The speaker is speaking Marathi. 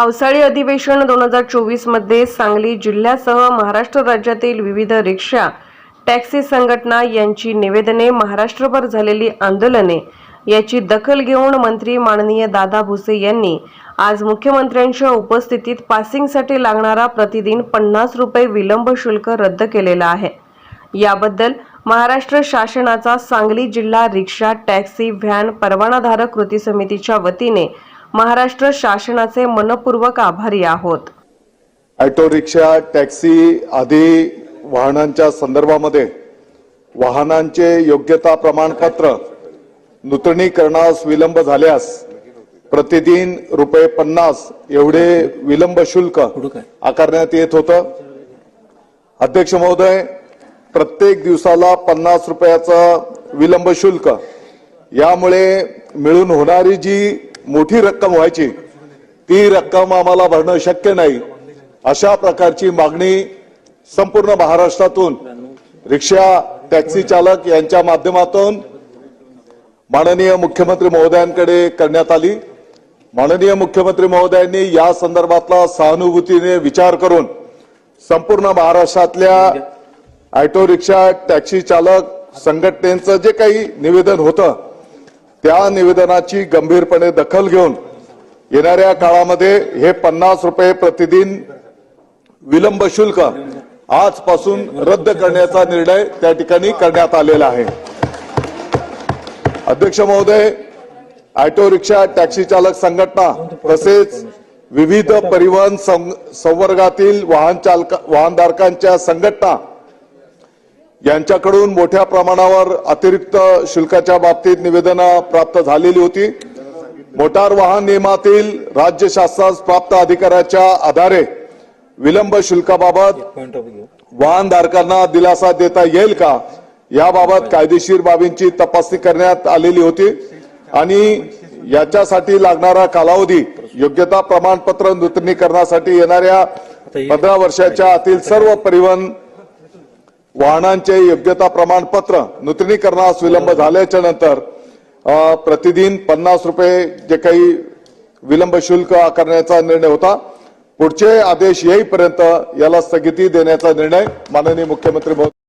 पावसाळी अधिवेशन दोन हजार चोवीसमध्ये सांगली जिल्ह्यासह महाराष्ट्र राज्यातील विविध रिक्षा टॅक्सी संघटना यांची निवेदने महाराष्ट्रभर झालेली आंदोलने याची दखल घेऊन मंत्री माननीय दादा भुसे यांनी आज मुख्यमंत्र्यांच्या उपस्थितीत पासिंगसाठी लागणारा प्रतिदिन पन्नास रुपये विलंब शुल्क रद्द केलेला आहे. याबद्दल महाराष्ट्र शासनाचा सांगली जिल्हा रिक्षा टॅक्सी व्हॅन परवानाधारक कृती समितीच्या वतीने महाराष्ट्र शासनाचे मनपूर्वक आभारी आहोत. ऑटो रिक्षा टॅक्सी आदी वाहनांच्या संदर्भामध्ये वाहनांचे योग्यता प्रमाणपत्र नूतनीकरणास विलंब झाल्यास प्रतिदिन रुपये पन्नास एवढे विलंब शुल्क आकारण्यात येत होतं. अध्यक्ष महोदय प्रत्येक दिवसाला पन्नास रुपयाचं विलंब शुल्क यामुळे मिळून होणारी जी मोठी रक्कम व्हायची. ती रक्कम आम्हाला भरणं शक्य नाही. अशा प्रकारची मागणी संपूर्ण महाराष्ट्रातून रिक्षा टॅक्सी चालक यांच्या माध्यमातून माननीय मुख्यमंत्री महोदयांकडे करण्यात आली. माननीय मुख्यमंत्री महोदयांनी या संदर्भातला सहानुभूतीने विचार करून संपूर्ण महाराष्ट्रातल्या ऑटो रिक्षा टॅक्सी चालक संघटनेचं जे काही निवेदन होतं त्या निवेदनाची गंभीरपणे दखल घेऊन येणाऱ्या काळामध्ये हे पन्नास रुपये प्रतिदिन विलंब शुल्क आजपासून रद्द करण्याचा निर्णय त्या ठिकाणी करण्यात आलेला आहे. अध्यक्ष महोदय ऑटो रिक्षा टॅक्सी चालक संघटना तसेच विविध परिवहन सं- संवर्गातील वाहन चालक वाहनधारकांच्या संघटना यांच्याकडून मोठ्या प्रमाणावर अतिरिक्त शुल्काच्या बाबतीत निवेदनं प्राप्त झालेली होती. मोटार वाहन नियमातील राज्य शासनास प्राप्त अधिकाऱ्याच्या आधारे विलंब शुल्काबाबत वाहनधारकांना दिलासा देता येईल का? याबाबत कायदेशीर बाबींची तपासणी करण्यात आलेली होती. आणि याच्यासाठी लागणारा कालावधी योग्यता प्रमाणपत्र नूतनीकरणासाठी येणाऱ्या पंधरा वर्षाच्या आतील सर्व परिवहन वाहनांचे योग्यता प्रमाणपत्र नूतनीकरणास विलंब झाल्याच्यानंतर अ, प्रतिदिन पन्नास रुपये जे काही विलंब शुल्क आकारण्याचा निर्णय होता. पुढचे आदेश येईपर्यंत याला स्थगिती देण्याचा निर्णय माननीय मुख्यमंत्री महोदय